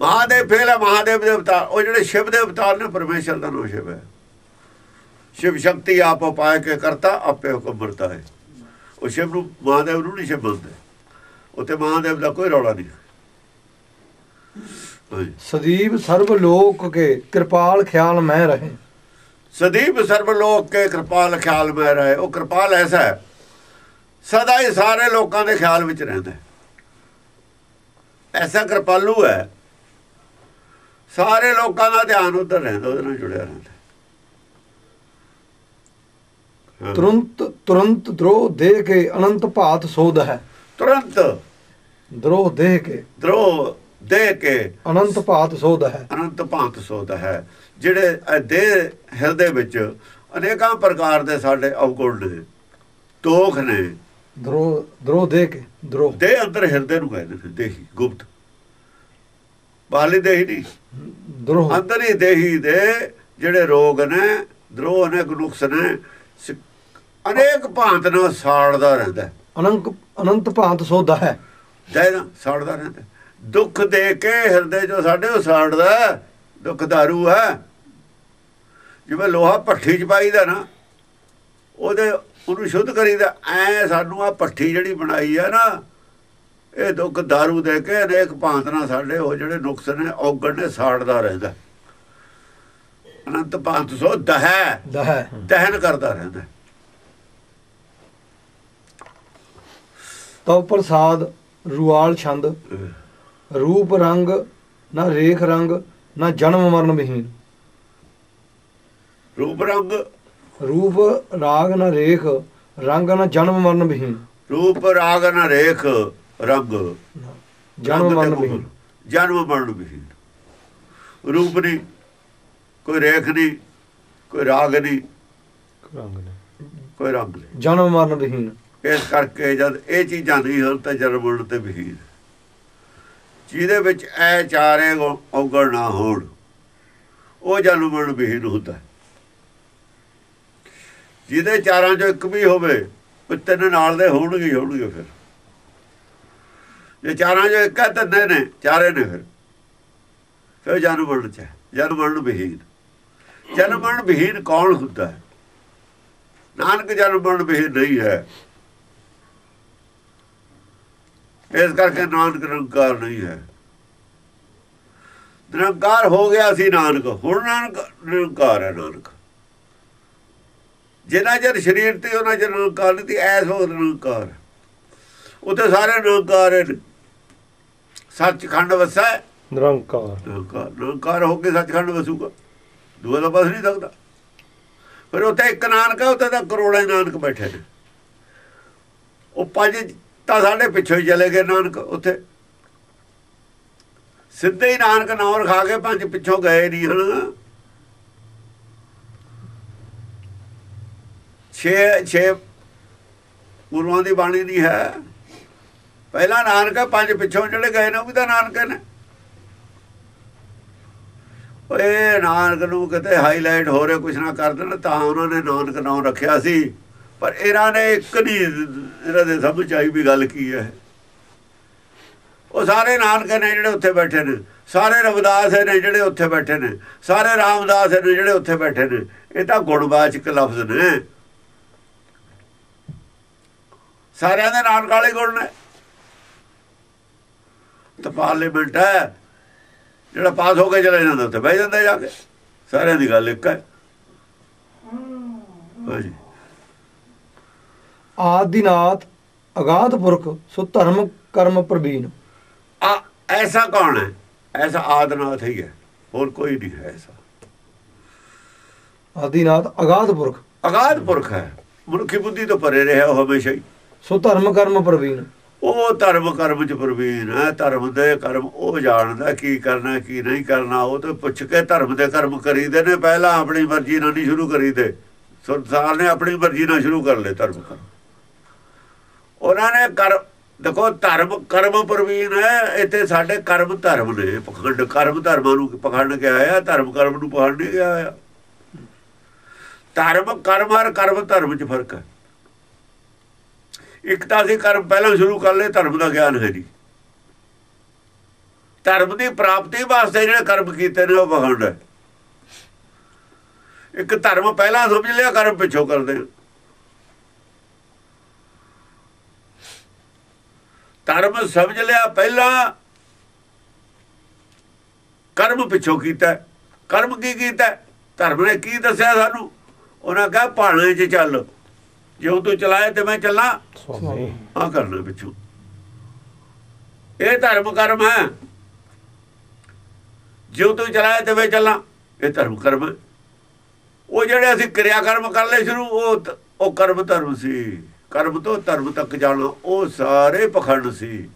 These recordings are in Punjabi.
ਮਹਾਦੇਵ ਫੇਲ ਹੈ ਮਹਾਦੇਵ ਦੇ ਅਵਤਾਰ। ਉਹ ਜਿਹੜੇ ਸ਼ਿਵ ਦੇ ਅਵਤਾਰ ਨੇ ਪਰਮੇਸ਼ਰ ਦਾ ਨਾਮ ਸ਼ਿਵ ਹੈ। ਸ਼ਿਵ ਸ਼ਕਤੀ ਆਪ ਉਪਾਇ ਕੇ ਕਰਤਾ ਆਪੇ ਹੁਕਮ ਵਰਤਾ ਹੈ। ਉਹ ਸ਼ਿਵ ਨੂੰ ਮਹਾਦੇਵ ਨੂੰ ਨਹੀਂ ਸ਼ਿਵ ਮੰਨਦੇ। ਉੱਥੇ ਮਹਾਦੇਵ ਦਾ ਕੋਈ ਰੌਲਾ ਨਹੀਂ। ਸਦੀਵ ਸਰਬ ਲੋਕ ਕੇ ਕਿਰਪਾਲ ਖਿਆਲ ਮੈਂ ਰਹੇ। ਸਦੀਪ ਸਰਬ ਲੋਕ ਕੇ ਕਿਰਪਾਲ ਖਿਆਲ ਮੈਂ ਰਹੇ। ਉਹ ਕਿਰਪਾਲ ਐਸਾ ਹੈ ਸਦਾ ਹੀ ਸਾਰੇ ਲੋਕਾਂ ਦੇ ਖਿਆਲ ਵਿੱਚ ਰਹਿੰਦਾ ਐਸਾ ਕਿਰਪਾਲੂ ਹੈ ਸਾਰੇ ਲੋਕਾਂ ਦਾ ਧਿਆਨ ਉਧਰ ਰਹਿੰਦਾ ਉਹਦੇ ਨਾਲ ਜੁੜਿਆ ਰਹਿੰਦਾ। ਤੁਰੰਤ ਤੁਰੰਤ ਦਰੋਹ ਦੇ ਕੇ ਅਨੰਤ ਭਾਤ ਸੋਧ ਹੈ। ਤੁਰੰਤ ਦਰੋਹ ਦੇ ਕੇ ਦਰੋ ਦੇ ਕੇ ਅਨੰਤ ਭਾਤ ਸੋਧ ਹੈ। ਅਨੰਤ ਭਾਂਤ ਸੋਦਾ ਹੈ ਜਿਹੜੇ ਦੇਹ ਹਿਰਦੇ ਵਿੱਚ ਅਨੇਕਾਂ ਪ੍ਰਕਾਰ ਦੇ ਸਾਡੇ ਅਵਗੁਣ ਨੇ ਤੋਖ ਨੇ। ਦਰੋਹ ਦਰੋਹ ਦੇ ਕੇ ਦਰੋਹ। ਦੇ ਅੰਦਰ ਹਿਰਦੇ ਨੂੰ ਕਹਿੰਦੇ ਨੇ ਦੇਹੀ ਗੁਪਤ। ਬਾਹਲੀ ਦੇਹੀ ਨਹੀਂ। ਦਰੋਹ ਅੰਦਰ ਹੀ ਦੇਹੀ ਦੇ ਜਿਹੜੇ ਰੋਗ ਨੇ ਦਰੋਹ ਨੇ ਨੁਕਸ ਨੇ ਅਨੇਕ ਭਾਂਤ ਨਾਲ ਸਾੜਦਾ ਰਹਿੰਦਾ। ਅਨੰਤ ਅਨੰਤ ਭਾਤ ਸੋਧ ਹੈ ਜੈ ਨਾ ਸਾੜਦਾ ਰਹਿੰਦਾ। ਦੁੱਖ ਦੇ ਕੇ ਹਿਰਦੇ ਜੋ ਸਾਡੇ ਉਹ ਸਾੜਦਾ। ਦੁੱਖ ਦਾਰੂ ਹੈ ਜਿਵੇਂ ਲੋਹਾ ਭੱਠੀ ਚ ਪਾਈਦਾ ਨਾ ਉਹਦੇ ਉਹਨੂੰ ਸ਼ੁੱਧ ਕਰੀਦਾ ਐ ਸਾਨੂੰ ਆ ਭੱਠੀ ਜਿਹੜੀ ਬਣਾਈ ਹੈ ਨਾ ਇਹ ਦੁੱਖ ਦਾਰੂ ਦੇ ਕੇ ਅਨੇਕ ਭਾਂਤ ਨਾਲ ਸਾਡੇ ਉਹ ਜਿਹੜੇ ਨੁਕਸ ਨੇ ਔਗਣ ਨੇ ਸਾੜਦਾ ਰਹਿੰਦਾ। ਅਨੰਤ ਭਾਂਤ ਸੋ ਦਹਿ। ਦਹਿ। ਦਹਨ ਕਰਦਾ ਰਹਿੰਦਾ। ਤਉ ਪ੍ਰਸਾਦ ਰੁਆਲ ਛੰਦ। ਰੂਪ ਰੰਗ ਨਾ ਰੇਖ ਰੰਗ ਨਾ ਜਨਮ ਮਰਨ ਵਿਹੀਨ। ਰੂਪ ਰੰਗ। ਰੂਪ ਰਾਗ ਨਾ ਰੇਖ ਰੰਗ ਨਾ ਜਨਮ ਮਰਨ ਵਿਹੀਨ। ਰੂਪ ਰਾਗ ਨ ਰੇਖ। ਰੰਗ। ਜਨਮ ਮਰਨ। ਵਿਹੀਨ ਜਨਮ ਮਰਨ ਵਿਹੀਨ ਰੂਪ ਨਹੀਂ ਕੋਈ ਰੇਖ ਨਹੀਂ ਕੋਈ ਰਾਗ ਨਹੀਂ ਰੰਗ ਨੇ ਕੋਈ ਰੰਗ ਨਹੀਂ। ਜਨਮ ਮਰਨ ਵਿਹੀਨ ਇਸ ਕਰਕੇ ਜਦ ਇਹ ਚੀਜ਼ਾਂ ਨਹੀਂ ਹਨ ਤਾਂ ਜਨਮ ਮਰਨ ਤੇ ਵਿਹੀਨ ਜਿਹਦੇ ਵਿੱਚ ਐ ਚਾਰੇ ਗੁਣ ਔਗਣ ਨਾ ਹੋਣ ਉਹ ਜਨਮ ਮਰਨ ਵਿਹੀਨ ਹੁੰਦਾ ਹੈ। ਜਿਹਦੇ ਚਾਰਾਂ ਚੋਂ ਇੱਕ ਵੀ ਹੋਵੇ ਉਹ ਤਿੰਨ ਨਾਲ ਦੇ ਹੋਣਗੇ ਹੋਣਗੇ ਫਿਰ। ਜੇ ਚਾਰਾਂ ਚੋਂ ਇੱਕ ਹੈ ਤਿੰਨੇ ਨੇ, ਚਾਰੇ ਨੇ ਫਿਰ। ਫਿਰ ਜਨਮ ਮਰਨ ਚ ਹੈ। ਜਨਮ ਮਰਨ ਵਿਹੀਨ। ਜਨਮ ਮਰਨ ਵਿਹੀਨ ਕੌਣ ਹੁੰਦਾ ਹੈ? ਨਾਨਕ ਜਨਮ ਮਰਨ ਵਿਹੀਨ ਨਹੀਂ ਹੈ। ਇਸ ਕਰਕੇ ਨਾਨਕ ਨਿਰੰਕਾਰ ਨਹੀਂ ਹੈ। ਨਿਰੰਕਾਰ ਹੋ ਗਿਆ ਸੀ ਨਾਨਕ, ਹੁਣ ਨਾਨਕ ਨਿਰੰਕਾਰ ਹੈ ਨਾਨਕ। ਜਿੰਨਾ ਚਿਰ ਸਰੀਰ ਤੇ, ਉਹਨਾਂ ਚਿਰ ਨਿਰੰਕਾਰ ਨਹੀਂ ਤੀ ਐਸ ਹੋ ਨਿਰੰਕਾਰ ਹੈ। ਉੱਥੇ ਸਾਰੇ ਨਿਰੰਕਾਰ ਨੇ। ਸੱਚਖੰਡ ਵਸਾ ਨਿਰੰਕਾਰ। ਨਿਰੰਕਾਰ। ਹੋ ਕੇ ਸੱਚਖੰਡ ਵਸੂਗਾ। ਦੂਆ ਦਾ ਬਸ ਨਹੀਂ ਸਕਦਾ ਫਿਰ ਉੱਥੇ ਇੱਕ ਨਾਨਕ ਹੈ ਉੱਥੇ ਤਾਂ ਕਰੋੜਾਂ ਨਾਨਕ ਬੈਠੇ ਨੇ। ਉਹ ਪੰਜ ਤਾਂ ਸਾਡੇ ਪਿੱਛੋਂ ਹੀ ਚਲੇ ਗਏ ਨਾਨਕ ਉੱਥੇ। ਸਿੱਧੇ ਹੀ ਨਾਨਕ ਨਾਮ ਰਖਾ ਕੇ ਪੰਜ ਪਿੱਛੋਂ ਗਏ ਨਹੀਂ ਹਨ। ਛੇ ਛੇ ਗੁਰੂਆਂ ਦੀ ਬਾਣੀ ਨਹੀਂ ਹੈ। ਪਹਿਲਾ ਨਾਨਕ ਪੰਜ ਪਿੱਛੋਂ ਜਿਹੜੇ ਗਏ ਨੇ, ਉਹ ਵੀ ਤਾਂ ਨਾਨਕ ਨੇ। ਓਏ ਨਾਨਕ ਨੂੰ ਕਿਤੇ ਹਾਈਲਾਈਟ ਹੋ ਰਿਹਾ, ਕੁਛ ਨਾ ਕਰ ਦੇਣ, ਤਾਂ ਉਹਨਾਂ ਨੇ ਨਾਨਕ ਨਾਮ ਰੱਖਿਆ ਸੀ। ਪਰ ਇਹਨਾਂ ਨੇ ਇੱਕ ਨਹੀਂ ਇਹਨਾਂ ਦੇ ਸਮਝ ਆਈ ਵੀ ਗੱਲ ਕੀ ਹੈ। ਉਹ ਸਾਰੇ ਨਾਨਕ ਨੇ ਜਿਹੜੇ ਉੱਥੇ ਬੈਠੇ ਨੇ, ਸਾਰੇ ਰਵਿਦਾਸ ਨੇ ਜਿਹੜੇ ਉੱਥੇ ਬੈਠੇ ਨੇ, ਸਾਰੇ ਰਾਮਦਾਸ ਨੇ ਜਿਹੜੇ ਉੱਥੇ ਬੈਠੇ ਨੇ, ਇਹ ਤਾਂ ਗੁਣਵਾਚਕ ਲਫ਼ਜ਼ ਨੇ। ਸਾਰਿਆਂ ਦੇ ਨਾਨਕ ਵਾਲੇ ਗੁਣ ਨੇ। ਤਾਂ ਪਾਰਲੀਮੈਂਟ ਹੈ। ਜਿਹੜਾ ਪਾਸ ਹੋ ਕੇ ਚਲੇ ਜਾਂਦਾ ਉੱਥੇ ਬਹਿ ਜਾਂਦਾ ਜਾ ਕੇ। ਸਾਰਿਆਂ ਦੀ ਗੱਲ ਇੱਕ ਹੈ। ਹਾਂਜੀ। ਆਦਿਨਾਥ ਅਗਾਧ ਪੁਰਖ ਸੋ ਧਰਮ ਕਰਮ ਪ੍ਰਵੀਨ। ਆ ਐਸਾ ਕੌਣ ਹੈ? ਐਸਾ ਆਦਨਾਥ ਹੀ ਹੈ। ਹੋਰ ਕੋਈ ਨਹੀਂ ਹੈ ਐਸਾ। ਆਦਿਨਾਥ ਅਗਾਧ ਪੁਰਖ। ਅਗਾਧ ਪੁਰਖ ਹੈ। ਮਨੁੱਖੀ ਬੁੱਧੀ ਤੋਂ ਪਰੇ ਰਿਹਾ ਉਹ ਹਮੇਸ਼ਾ ਹੀ। ਸੋ ਧਰਮ ਕਰਮ ਪ੍ਰਵੀਨ। ਉਹ ਧਰਮ ਕਰਮ ਚ ਪ੍ਰਵੀਨ ਹੈ, ਧਰਮ ਦੇ ਕਰਮ, ਉਹ ਜਾਣਦਾ ਕੀ ਕਰਨਾ, ਕੀ ਨਹੀਂ ਕਰਨਾ, ਉਹ ਤੇ ਪੁੱਛ ਕੇ ਧਰਮ ਦੇ ਕਰਮ ਕਰੀਦੇ ਨੇ, ਪਹਿਲਾਂ ਆਪਣੀ ਮਰਜ਼ੀ ਨਾਲ ਨਹੀਂ ਸ਼ੁਰੂ ਕਰੀਦੇ। ਸੰਸਾਰ ਨੇ ਆਪਣੀ ਮਰਜ਼ੀ ਨਾਲ ਸ਼ੁਰੂ ਕਰ ਲਏ ਧਰਮ ਕਰਮ। ਉਹਨਾਂ ਨੇ ਕਰ, ਦੇਖੋ ਧਰਮ, ਕਰਮ ਪ੍ਰਵੀਨ ਹੈ, ਇੱਥੇ ਸਾਡੇ ਕਰਮ ਧਰਮ ਨੇ, ਪਖੰਡ, ਕਰਮ ਧਰਮਾਂ ਨੂੰ ਪਖੰਡ ਕੇ ਆਇਆ ਧਰਮ ਕਰਮ ਨੂੰ ਪਖੰਡ ਨਹੀਂ ਗਿਆ ਆਇਆ ਧਰਮ, ਕਰਮ ਹਰ ਕਰਮ ਧਰਮ ਚ ਫ਼ਰਕ ਹੈ। ਇੱਕ ਤਾਂ ਅਸੀਂ ਕਰਮ ਪਹਿਲਾਂ ਸ਼ੁਰੂ ਕਰ ਲਏ, ਧਰਮ ਦਾ ਗਿਆਨ ਹੈ ਜੀ ਧਰਮ ਦੀ ਪ੍ਰਾਪਤੀ ਵਾਸਤੇ ਜਿਹੜੇ ਕਰਮ ਕੀਤੇ ਨੇ, ਉਹ ਪਖੰਡ ਹੈ। ਇੱਕ ਧਰਮ ਪਹਿਲਾਂ ਸਮਝ ਲਿਆ, ਕਰਮ ਪਿੱਛੋਂ ਕਰਦੇ ਆ। ਧਰਮ ਸਮਝ ਲਿਆ ਪਹਿਲਾਂ, ਕਰਮ ਪਿੱਛੋਂ ਕੀਤਾ ਕਰਮ ਕੀ ਕੀਤਾ ਧਰਮ ਨੇ ਕੀ ਦੱਸਿਆ ਸਾਨੂੰ? ਉਹਨਾਂ ਕਹਾ, ਭਾਣੇ 'ਚ ਚੱਲ। ਜਿਉਂ ਤੂੰ ਚਲਾਏ ਤੇ ਮੈਂ ਚੱਲਾਂ। ਆ ਕਰਨਾ ਪਿੱਛੋਂ। ਇਹ ਧਰਮ ਕਰਮ ਹੈ। ਜਿਉਂ ਤੂੰ ਚਲਾਏ ਤੇ ਮੈਂ ਚੱਲਾਂ ਇਹ ਧਰਮ ਕਰਮ ਹੈ। ਉਹ ਜਿਹੜੇ ਅਸੀਂ ਕਿਰਿਆ ਕਰਮ ਕਰ ਲਏ ਸ਼ੁਰੂ ਉਹ ਉਹ ਕਰਮ ਧਰਮ ਸੀ। ਕਰਮ ਤੋਂ ਧਰਮ ਤੱਕ ਜਾਣਾ ਉਹ ਸਾਰੇ ਪਖੰਡ ਸੀ।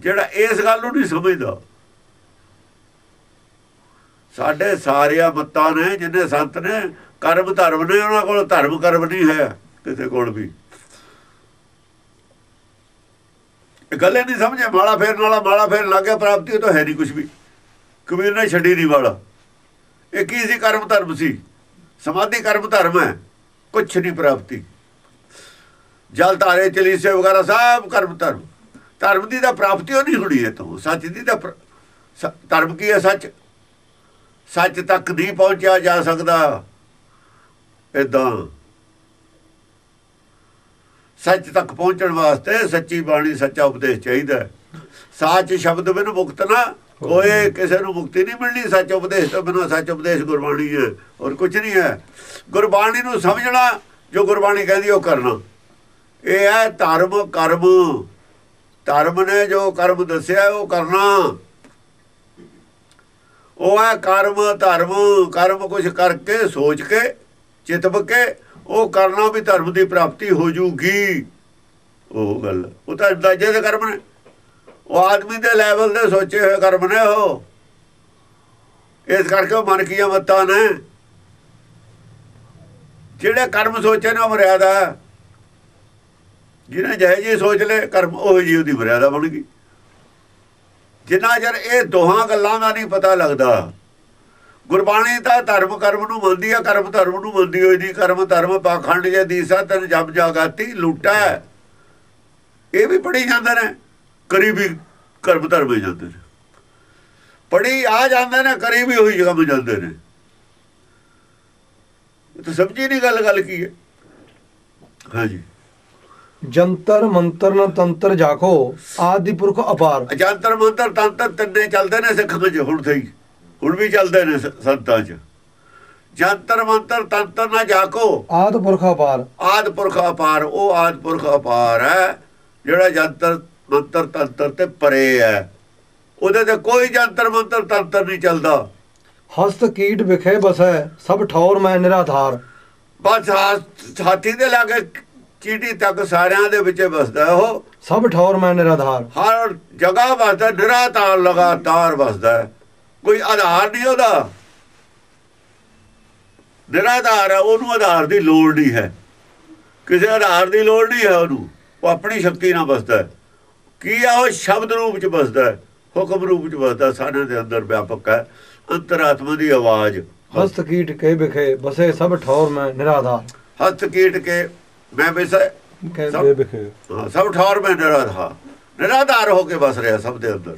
ਜਿਹੜਾ ਇਸ ਗੱਲ ਨੂੰ ਨਹੀਂ ਸਮਝਦਾ। ਸਾਡੇ ਸਾਰਿਆਂ ਮੱਤਾਂ ਨੇ ਜਿੰਨੇ ਸੰਤ ਨੇ ਕਰਮ ਧਰਮ ਨੇ ਉਹਨਾਂ ਕੋਲ, ਧਰਮ ਕਰਮ ਨਹੀਂ ਹੈ ਕਿਸੇ ਕੋਲ ਵੀ। ਇਹ ਗੱਲੇ ਨਹੀਂ ਸਮਝੇ, ਮਾਲਾ ਫੇਰਨ ਵਾਲਾ, ਮਾਲਾ ਫੇਰਨ ਲੱਗ ਪ੍ਰਾਪਤੀ ਉਹ ਤਾਂ ਹੈ ਨਹੀਂ ਕੁਝ ਵੀ। ਕਬੀਰ ਨੇ ਛੱਡੀ ਨਹੀਂ ਵਾਲਾ। ਇਹ ਕੀ ਸੀ ਕਰਮ ਧਰਮ ਸੀ? ਸਮਾਧੀ ਕਰਮ ਧਰਮ ਹੈ, ਕੁਛ ਨਹੀਂ ਪ੍ਰਾਪਤੀ। ਜਲ ਧਾਰੇ, ਚਲੀਸੇ ਵਗੈਰਾ ਸਭ ਕਰਮ ਧਰਮ। ਧਰਮ ਦੀ ਤਾਂ ਪ੍ਰਾਪਤੀ ਉਹ ਨਹੀਂ ਹੋਣੀ ਹੈ ਤੋਂ, ਸੱਚ ਦੀ ਤਾਂ ਸ- ਧਰਮ ਕੀ ਹੈ ਸੱਚ? ਸੱਚ ਤੱਕ ਨਹੀਂ ਪਹੁੰਚਿਆ ਜਾ ਸਕਦਾ। ਇਦਾਂ ਸੱਚ ਤੱਕ ਪਹੁੰਚਣ ਵਾਸਤੇ ਸੱਚੀ ਬਾਣੀ, ਸੱਚਾ ਉਪਦੇਸ਼ ਚਾਹੀਦਾ ਹੈ। ਸ਼ਬਦ ਬਿਨ ਮੁਕਤ ਨਾ, ਕੋਈ ਕਿਸੇ ਨੂੰ ਮੁਕਤੀ ਨਹੀਂ ਮਿਲਣੀ। ਸੱਚ ਉਪਦੇਸ਼ ਤੋਂ ਬਿਨਾਂ ਸੱਚ ਉਪਦੇਸ਼ ਗੁਰਬਾਣੀ ਹੈ ਔਰ ਕੁਝ ਨਹੀਂ ਹੈ। ਗੁਰਬਾਣੀ ਨੂੰ ਸਮਝਣਾ, ਜੋ ਗੁਰਬਾਣੀ ਕਹਿੰਦੀ ਉਹ ਕਰਨਾ। ਇਹ ਹੈ ਧਰਮ, ਕਰਮ। ਧਰਮ ਨੇ ਜੋ ਕਰਮ ਦੱਸਿਆ, ਉਹ ਕਰਨਾ। ਉਹ ਹੈ ਕਰਮ, ਧਰਮ। ਕਰਮ ਕੁਝ ਕਰਕੇ, ਸੋਚ ਕੇ ਚਿਤਵ ਕੇ ਉਹ ਕਰਨਾ ਵੀ ਧਰਮ ਦੀ ਪ੍ਰਾਪਤੀ ਹੋ ਜੂਗੀ। ਉਹ ਗੱਲ, ਉਹ ਤਾਂ ਅੰਦਾਜ਼ੇ ਦੇ ਕਰਮ ਨੇ। ਉਹ ਆਦਮੀ ਦੇ ਲੈਵਲ ਦੇ ਸੋਚੇ ਹੋਏ ਕਰਮ ਨੇ ਉਹ। ਇਸ ਕਰਕੇ ਮਨ ਕੀਆਂ ਮੱਤਾਂ ਨੇ। ਜਿਹੜੇ ਕਰਮ ਸੋਚੇ ਨੇ ਉਹ ਮਰਿਆਦਾ। ਜਿਹਨੇ ਜਿਹੇ ਜੀ ਸੋਚ ਲੈ ਕਰਮ ਉਹ ਜੀ ਉਹਦੀ ਮਰਿਆਦਾ ਬਣ ਗਈ। ਜਿੰਨਾ ਚਿਰ ਇਹ ਦੋਹਾਂ ਗੱਲਾਂ ਦਾ ਨਹੀਂ ਪਤਾ ਲੱਗਦਾ ਗੁਰਬਾਣੀ ਤਾਂ ਧਰਮ ਕਰਮ ਨੂੰ ਮੰਨਦੀ ਆ ਕਰਮ ਧਰਮ ਨੂੰ ਮੰਨਦੀ ਹੋਈ ਦੀ ਕਰਮ ਧਰਮ ਪਾਖੰਡ ਜੇ ਦੀਸਾ ਤਨ ਜਪ ਜਾਗਾਤੀ ਲੁੱਟਾ। ਇਹ ਵੀ ਪੜੀ ਜਾਂਦੇ ਨੇ ਕਰੀ ਵੀ ਕਰਮ ਧਰਮ ਹੀ ਜਾਂਦੇ ਨੇ। ਪੜੀ ਆ ਜਾਂਦੇ ਨੇ ਕਰੀ ਵੀ ਹੋਈ ਜਗ੍ਹਾ ਜਾਂਦੇ ਨੇ। ਇਹ ਤਾਂ ਸਮਝੀ ਨਹੀਂ ਗੱਲ ਗੱਲ ਕੀ ਹੈ। ਹਾਂਜੀ। ਜੰਤਰ ਮੰਤਰ ਨ ਤੰਤਰ ਜਾਖੋ ਆਦਿ ਪੁਰਖ ਅਪਾਰ। ਅਜੰਤਰ ਮੰਤਰ ਤੰਤਰ ਤਿੰਨੇ ਚੱਲਦੇ ਨੇ ਸਿੱਖ ਵਿੱਚ ਹੁਣ ਸਹੀ। ਹੁਣ ਵੀ ਚੱਲਦੇ ਨੇ ਸੰਤਾਂ 'ਚ। ਜੰਤਰ ਮੰਤਰ ਤੰਤਰ ਨਾ ਜਾਕੋ। ਆਦਿ ਪੁਰਖ ਅਪਾਰ। ਆਦ ਪੁਰਖ ਅਪਾਰ ਉਹ ਆਦ ਪੁਰਖ ਅਪਾਰ ਹੈ ਜਿਹੜਾ ਜੰਤਰ ਮੰਤਰ ਤੰਤਰ ਤੇ ਪਰੇ ਹੈ। ਉਹਦੇ ਤੇ ਕੋਈ ਜੰਤਰ ਮੰਤਰ ਤੰਤਰ ਨਹੀਂ ਚੱਲਦਾ। ਹਸਤ ਕੀਟ ਵਿਖੇ ਬਸੈ ਸਭ ਠੌਰ ਮੈਂ ਨਿਰਾਧਾਰ। ਬਸ ਹਾਥੀ ਦੇ ਲਾਗੇ ਚੀਟੀ ਤੱਕ ਸਾਰਿਆਂ ਦੇ ਵਿੱਚ ਵਸਦਾ ਉਹ। ਸਭ ਠੌਰ ਮੈਂ ਨਿਰਾਧਾਰ। ਹਰ ਜਗ੍ਹਾ ਵਸਦਾ ਨਿਰਾਤਾਰ ਲਗਾਤਾਰ ਵਸਦਾ ਹੈ। ਕੋਈ ਆਧਾਰ ਨਹੀਂ ਉਹਦਾ। ਨਿਰਾਧਾਰ ਹੈ ਉਹਨੂੰ ਆਧਾਰ ਦੀ ਲੋੜ ਨਹੀਂ ਹੈ। ਕਿਸੇ ਆਧਾਰ ਦੀ ਲੋੜ ਨਹੀਂ ਹੈ ਉਹਨੂੰ। ਉਹ ਆਪਣੀ ਸ਼ਕਤੀ ਨਾਲ ਵਸਦਾ ਹੈ। ਕੀ ਆ ਉਹ ਸ਼ਬਦ ਰੂਪ ਚ ਵਸਦਾ ਹੈ, ਹੁਕਮ ਰੂਪ ਚ ਵਸਦਾ ਸਾਰਿਆਂ ਦੇ ਅੰਦਰ ਵਿਆਪਕ ਹੈ। ਅੰਤਰਾਤਮਾ ਦੀ ਆਵਾਜ਼। ਹਸਤ ਕੀਟ ਕੇ ਵਿਖੇ ਬਸੇ ਸਭ ਠੌਰ ਮੈਂ ਨਿਰਾਧਾਰ ਹੱਥ ਕੀਟ ਕੇ ਮੈਂ ਕਹਿ- ਸਭ- ਠੌਰ ਮੈਂ ਨਿਰਾਧਾਰ ਨਿਰਾਧਾਰ ਹੋ ਕੇ ਵਸ ਰਿਹਾ ਸਭ ਦੇ ਅੰਦਰ।